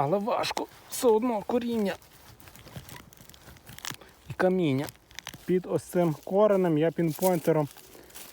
Але важко, все одно коріння і каміння. Під ось цим коренем я пінпойнтером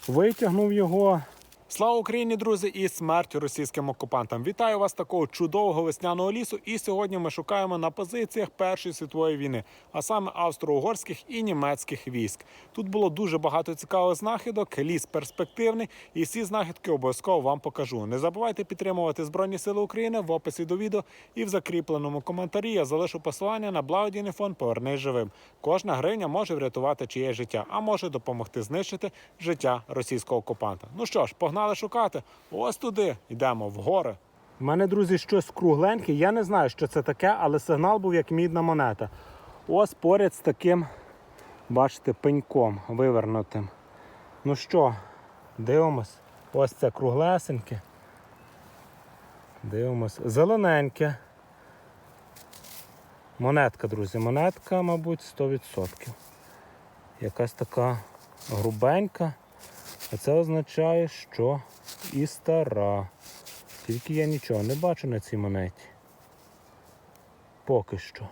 витягнув його. Слава Україні, друзі, і смерть російським окупантам. Вітаю вас такого чудового весняного лісу. І сьогодні ми шукаємо на позиціях Першої світової війни, а саме австро-угорських і німецьких військ. Тут було дуже багато цікавих знахідок, ліс перспективний, і всі знахідки обов'язково вам покажу. Не забувайте підтримувати Збройні Сили України в описі до відео і в закріпленому коментарі я залишу посилання на благодійний фонд Повернись живим. Кожна гривня може врятувати чиє життя, а може допомогти знищити життя російського окупанта. Ну що ж, погнали шукати. Ось туди йдемо в гори. У мене, друзі, щось кругленьке. Я не знаю, що це таке, але сигнал був як мідна монета. Ось поряд з таким, бачите, пеньком вивернутим. Ну що, дивимось. Ось це круглесеньке. Дивимось. Зелененьке. Монетка, друзі, монетка, мабуть, 100%. Якась така грубенька. А це означає, що і стара. Тільки я нічого не бачу на цій монеті. Поки що.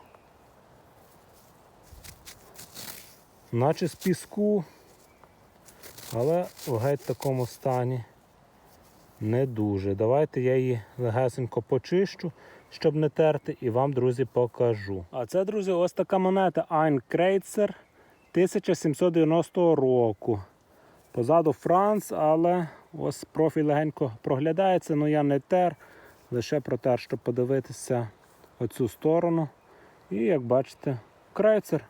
Наче з піску, але в геть такому стані не дуже. Давайте я її легесенько почищу, щоб не терти, і вам, друзі, покажу. А це, друзі, ось така монета Ein Kreutzer 1790 року. Позаду Франц, але ось профіль легенько проглядається, але я не тер, лише протер, щоб подивитися оцю сторону. І як бачите, крейцер.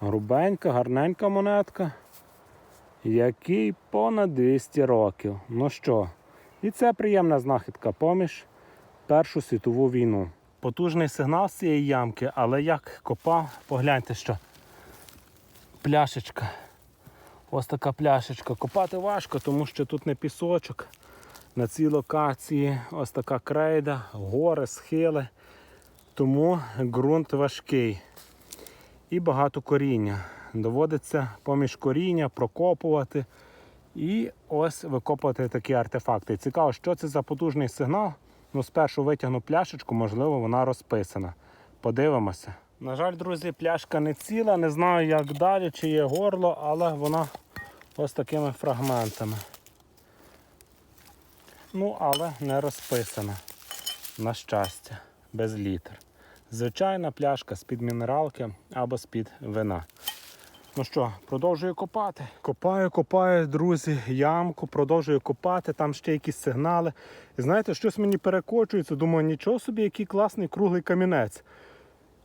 Грубенька, гарненька монетка, який понад 200 років. Ну що, і це приємна знахідка поміж Першу світову війну. Потужний сигнал з цієї ямки, але як копав, погляньте, що пляшечка. Ось така пляшечка. Копати важко, тому що тут не пісочок. На цій локації ось така крейда, гори, схили. Тому ґрунт важкий і багато коріння. Доводиться поміж коріння прокопувати і ось викопувати такі артефакти. Цікаво, що це за потужний сигнал. Ну, спершу витягну пляшечку, можливо, вона розписана. Подивимося. На жаль, друзі, пляшка не ціла, не знаю, як далі, чи є горло, але вона ось такими фрагментами. Ну, але не розписана. На щастя, без літер. Звичайна пляшка з-під мінералки або з-під вина. Ну що, продовжую копати. Копаю, копаю, друзі, ямку, продовжую копати, там ще якісь сигнали. І знаєте, щось мені перекочується, думаю, нічого собі, який класний круглий камінець.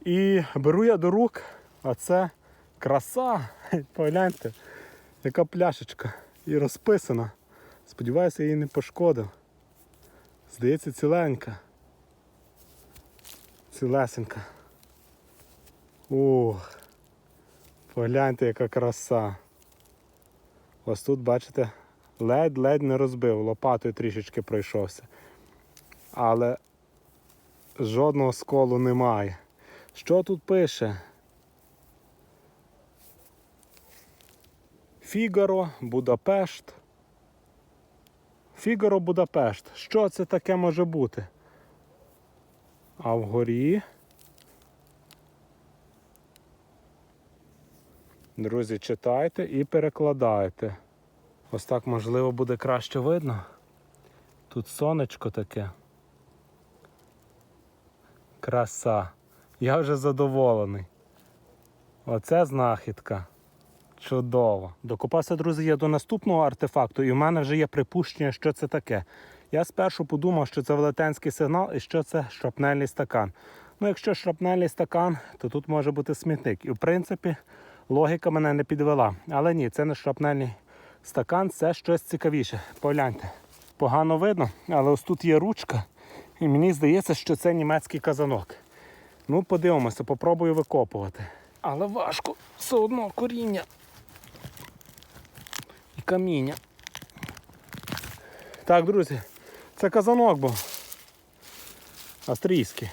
І беру я до рук, а це краса. Погляньте, яка пляшечка. І розписана. Сподіваюся, її не пошкодив. Здається, ціленька. Цілесенька. Ух. Погляньте, яка краса. Ось тут, бачите, ледь-ледь не розбив, лопатою трішечки пройшовся. Але жодного сколу немає. Що тут пише? Фігаро, Будапешт. Фігаро, Будапешт. Що це таке може бути? А вгорі. Друзі, читайте і перекладайте. Ось так можливо буде краще видно. Тут сонечко таке. Краса. Я вже задоволений. Оце знахідка. Чудово. Докопався, друзі, я до наступного артефакту, і в мене вже є припущення, що це таке. Я спершу подумав, що це велетенський сигнал і що це шрапнельний стакан. Ну, якщо шрапнельний стакан, то тут може бути смітник. І в принципі, логіка мене не підвела. Але ні, це не шрапнельний стакан, це щось цікавіше. Погляньте. Погано видно, але ось тут є ручка, і мені здається, що це німецький казанок. Ну, подивимося, попробую викопувати. Але важко, все одно коріння і каміння. Так, друзі, це казанок був. Австрійський.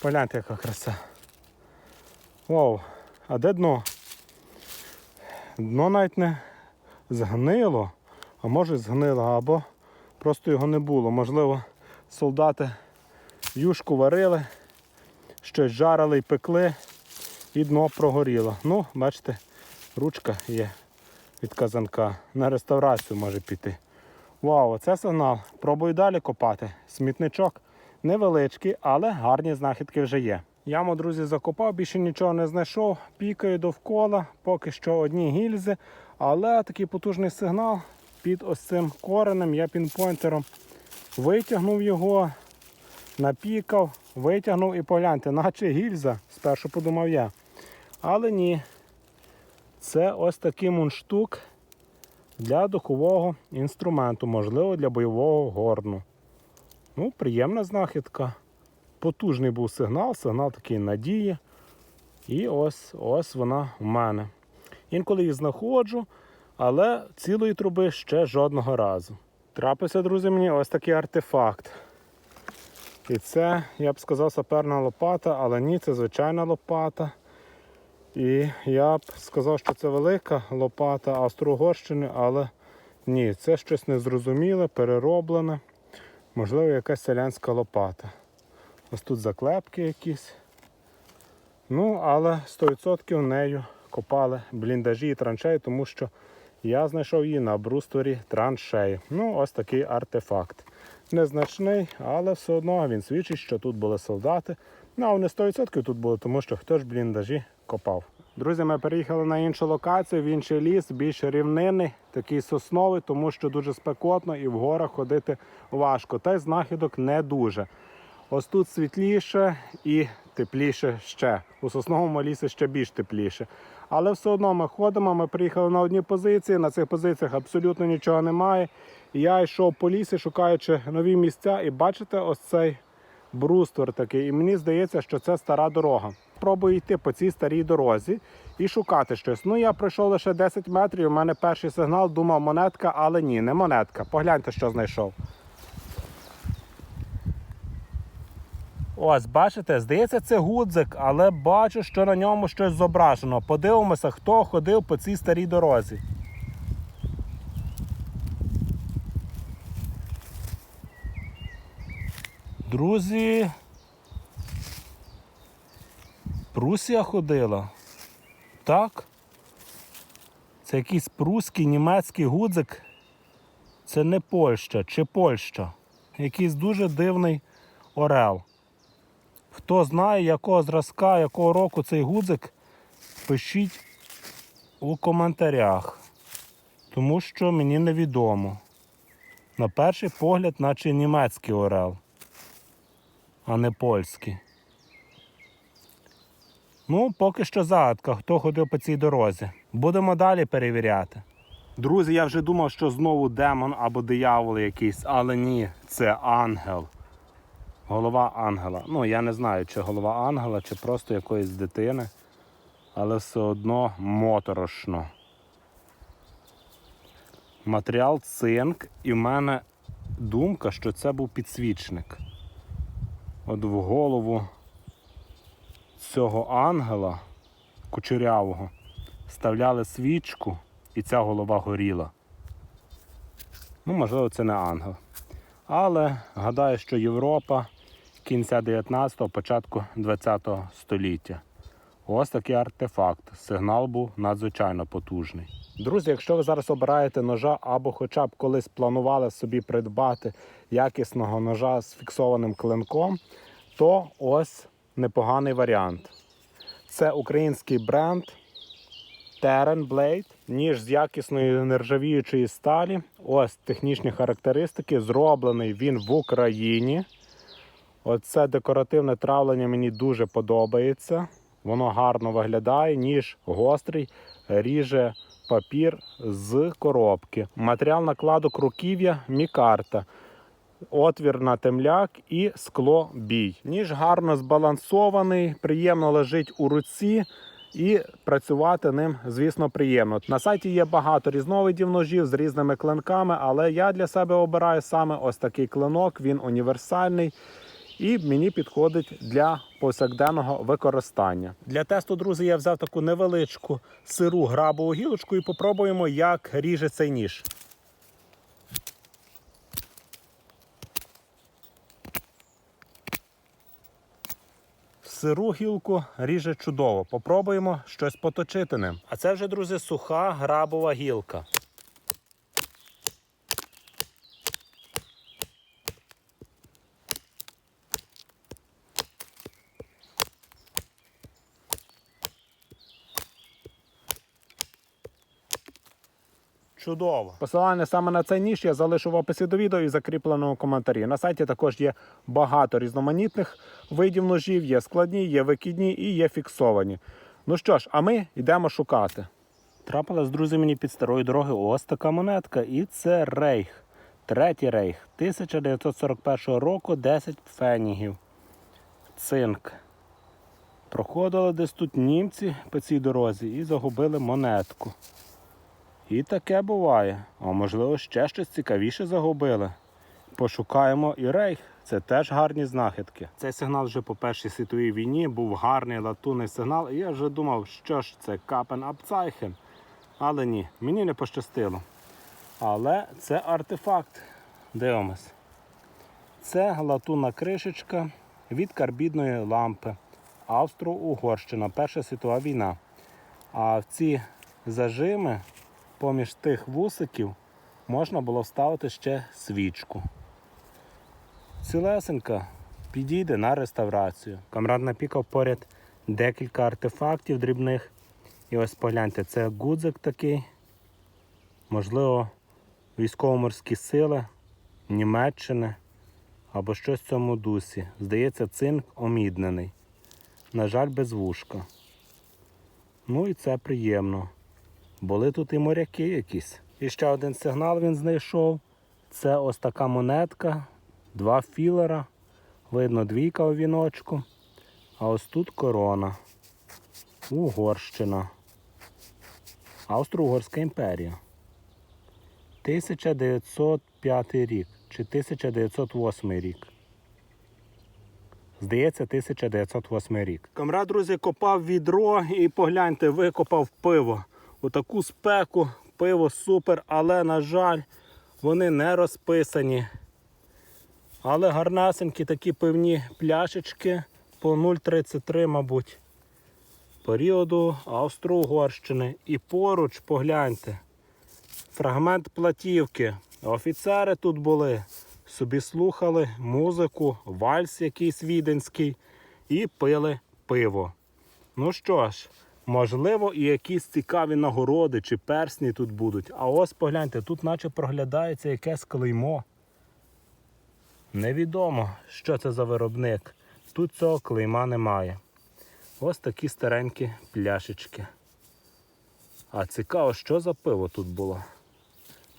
Погляньте, яка краса. Вау, а де дно? Дно навіть не згнило, а може згнило, або просто його не було. Можливо, солдати юшку варили, щось жарили і пекли, і дно прогоріло. Ну, бачите, ручка є від казанка. На реставрацію може піти. Вау, це сигнал. Пробую далі копати. Смітничок невеличкий, але гарні знахідки вже є. Яму, друзі, закопав, більше нічого не знайшов. Пікаю довкола, поки що одні гільзи, але такий потужний сигнал під ось цим коренем. Я пінпойнтером витягнув його, напікав, витягнув і погляньте, наче гільза. Спершу подумав я. Але ні. Це ось такий мундштук для духового інструменту, можливо, для бойового горну. Ну, приємна знахідка. Потужний був сигнал, сигнал такий надії. І ось ось вона в мене. Інколи її знаходжу, але цілої труби ще жодного разу. Трапився, друзі, мені ось такий артефакт. І це, я б сказав, саперна лопата, але ні, це звичайна лопата. І я б сказав, що це велика лопата Австро-Угорщини, але ні, це щось незрозуміле, перероблене. Можливо, якась селянська лопата. Ось тут заклепки якісь. Ну, але 100% нею копали бліндажі і траншеї, тому що я знайшов її на брустворі траншеї. Ну, ось такий артефакт. Незначний, але все одно він свідчить, що тут були солдати. Ну, а вони 100% тут були, тому що хто ж бліндажі копав. Друзі, ми переїхали на іншу локацію, в інший ліс, більш рівнини, такий сосновий, тому що дуже спекотно і в горах ходити важко. Та й знахідок не дуже. Ось тут світліше і тепліше ще. У сосновому лісі ще більш тепліше. Але все одно ми ходимо, ми приїхали на одні позиції, на цих позиціях абсолютно нічого немає. І я йшов по лісі, шукаючи нові місця, і бачите, ось цей бруствер такий. І мені здається, що це стара дорога. Пробую йти по цій старій дорозі і шукати щось. Ну, я пройшов лише 10 метрів. У мене перший сигнал, думав монетка, але ні, не монетка. Погляньте, що знайшов. Ось, бачите, здається, це гудзик, але бачу, що на ньому щось зображено. Подивимося, хто ходив по цій старій дорозі. Друзі. Прусія ходила. Так? Це якийсь прусський німецький гудзик. Це не Польща чи Польща. Якийсь дуже дивний орел. Хто знає, якого зразка, якого року цей гудзик, пишіть у коментарях. Тому що мені невідомо. На перший погляд, наче німецький орел, а не польський. Ну, поки що загадка, хто ходив по цій дорозі. Будемо далі перевіряти. Друзі, я вже думав, що знову демон або диявол якийсь, але ні, це ангел. Голова ангела. Ну, я не знаю, чи голова ангела, чи просто якоїсь дитини, але все одно моторошно. Матеріал цинк, і в мене думка, що це був підсвічник. От в голову цього ангела кучерявого вставляли свічку, і ця голова горіла. Ну, можливо, це не ангел. Але гадаю, що Європа кінця 19-го, початку 20-го століття. Ось такий артефакт. Сигнал був надзвичайно потужний. Друзі, якщо ви зараз обираєте ножа або хоча б колись планували собі придбати якісного ножа з фіксованим клинком, то ось непоганий варіант. Це український бренд Terran Blade, ніж з якісної нержавіючої сталі. Ось технічні характеристики. Зроблений він в Україні. Оце декоративне травлення мені дуже подобається. Воно гарно виглядає, ніж гострий, ріже папір з коробки. Матеріал накладок руків'я мікарта. Отвір на темляк і скло бій. Ніж гарно збалансований, приємно лежить у руці. І працювати ним, звісно, приємно. На сайті є багато різновидів ножів з різними клинками, але я для себе обираю саме ось такий клинок. Він універсальний і мені підходить для повсякденного використання. Для тесту, друзі, я взяв таку невеличку сиру грабову гілочку і попробуємо, як ріже цей ніж. сиру гілку ріже чудово. Попробуємо щось поточити ним. А це вже, друзі, суха грабова гілка. Чудово. Посилання саме на цей ніж я залишу в описі до відео і закріпленому коментарі. На сайті також є багато різноманітних видів ножів, є складні, є викидні і є фіксовані. Ну що ж, а ми йдемо шукати. Трапилась, друзі, мені під старої дороги ось така монетка. І це рейх. Третій рейх 1941 року 10 фенігів. Цинк. Проходили десь тут німці по цій дорозі і загубили монетку. І таке буває. А можливо, ще щось цікавіше загубили. Пошукаємо і рейх. Це теж гарні знахідки. Цей сигнал вже по Першій світовій війні був гарний латунний сигнал, і я вже думав, що ж це капен Абцайхен. Але ні, мені не пощастило. Але це артефакт. Дивимось. Це латунна кришечка від карбідної лампи. Австро-Угорщина, Перша світова війна. А в ці зажими поміж тих вусиків можна було вставити ще свічку. Цілесенька підійде на реставрацію. Камрад напікав поряд декілька артефактів дрібних. І ось погляньте, це гудзик такий. Можливо, військово-морські сили Німеччини або щось в цьому дусі. Здається, цинк оміднений. На жаль, без вушка. Ну і це приємно. Були тут і моряки якісь. І ще один сигнал він знайшов. Це ось така монетка, два філера. Видно двійка у віночку. А ось тут корона. Угорщина. Австро-Угорська імперія. 1905 рік чи 1908 рік. Здається, 1908 рік. Камрад, друзі, копав відро і погляньте, викопав пиво. У таку спеку пиво супер, але, на жаль, вони не розписані. Але гарнесенькі такі пивні пляшечки по 0,33, мабуть. Періоду Австро-Угорщини. І поруч погляньте. Фрагмент платівки. Офіцери тут були. Собі слухали музику, вальс якийсь віденський і пили пиво. Ну що ж, можливо, і якісь цікаві нагороди чи персні тут будуть. А ось погляньте, тут наче проглядається якесь клеймо. Невідомо, що це за виробник. Тут цього клейма немає. Ось такі старенькі пляшечки. А цікаво, що за пиво тут було.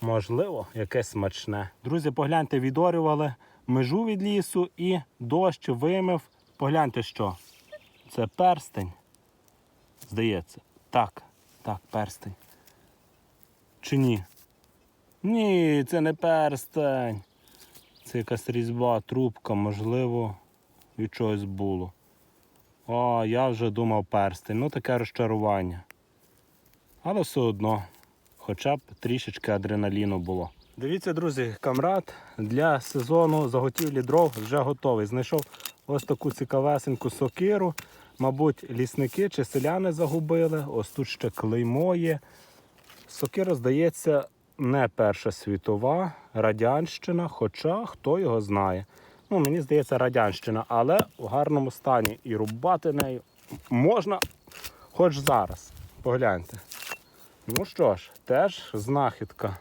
Можливо, якесь смачне. Друзі, погляньте, відорювали межу від лісу і дощ вимив. Погляньте що. Це перстень. Здається. Так, так, перстень. Чи ні? Ні, це не перстень. Це якась різьба, трубка, можливо, від чогось було. О, я вже думав перстень. Ну таке розчарування. Але все одно, хоча б трішечки адреналіну було. Дивіться, друзі, камрад для сезону заготівлі дров вже готовий. Знайшов ось таку цікавесеньку сокиру. Мабуть, лісники чи селяни загубили. Ось тут ще клеймо є. Сокира, здається, не Перша світова, Радянщина, хоча хто його знає. Ну, мені здається, Радянщина, але в гарному стані. І рубати нею можна хоч зараз. Погляньте. Ну що ж, теж знахідка.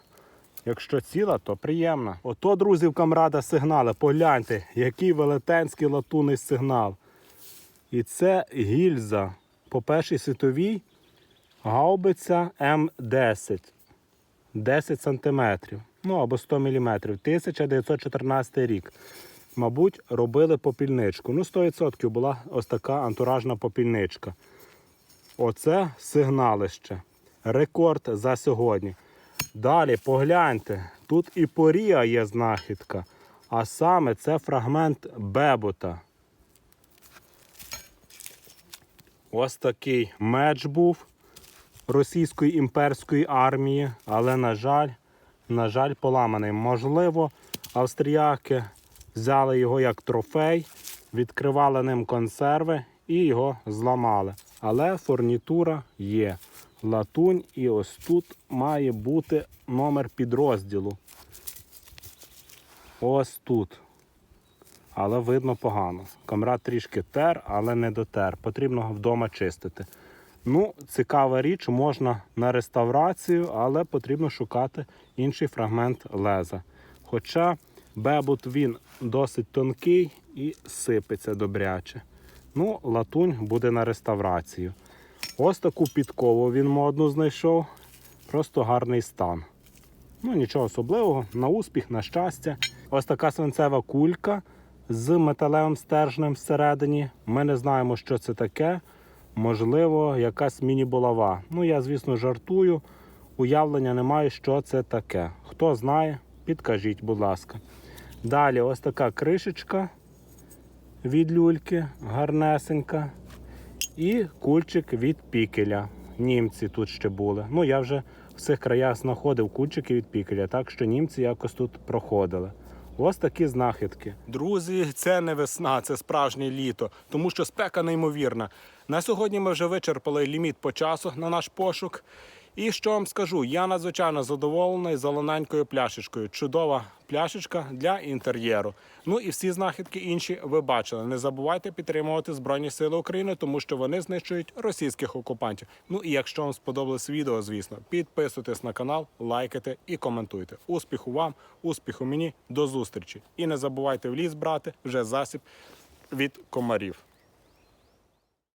Якщо ціла, то приємна. Ото, друзі, в камрада сигнали. Погляньте, який велетенський латунний сигнал. І це гільза по першій світовій гаубиця М10. 10 см. Ну або 100 мм. 1914 рік. Мабуть, робили попільничку. Ну, 100% була ось така антуражна попільничка. Оце сигналище. Рекорд за сьогодні. Далі погляньте, тут і порія є знахідка. А саме це фрагмент бебота. Ось такий меч був російської імперської армії, але, на жаль, на жаль, поламаний. Можливо, австріяки взяли його як трофей, відкривали ним консерви і його зламали. Але фурнітура є. Латунь, і ось тут має бути номер підрозділу. Ось тут. Але видно погано. Камера трішки тер, але не дотер. Потрібно вдома чистити. Ну, цікава річ, можна на реставрацію, але потрібно шукати інший фрагмент леза. Хоча бебут він досить тонкий і сипеться добряче. Ну, латунь буде на реставрацію. Ось таку підкову він модну знайшов. Просто гарний стан. Ну, нічого особливого, на успіх, на щастя. Ось така свинцева кулька з металевим стержнем всередині. Ми не знаємо, що це таке. Можливо, якась міні-булава. Ну, я, звісно, жартую. Уявлення немає, що це таке. Хто знає, підкажіть, будь ласка. Далі ось така кришечка від люльки, гарнесенька. І кульчик від пікеля. Німці тут ще були. Ну, я вже в цих краях знаходив кульчики від пікеля, так що німці якось тут проходили. Ось такі знахідки. Друзі, це не весна, це справжнє літо, тому що спека неймовірна. На сьогодні ми вже вичерпали ліміт по часу на наш пошук. І що вам скажу, я надзвичайно задоволений зелененькою пляшечкою. Чудова пляшечка для інтер'єру. Ну і всі знахідки інші ви бачили. Не забувайте підтримувати Збройні Сили України, тому що вони знищують російських окупантів. Ну і якщо вам сподобалось відео, звісно, підписуйтесь на канал, лайкайте і коментуйте. Успіху вам, успіху мені, до зустрічі. І не забувайте в ліс брати вже засіб від комарів.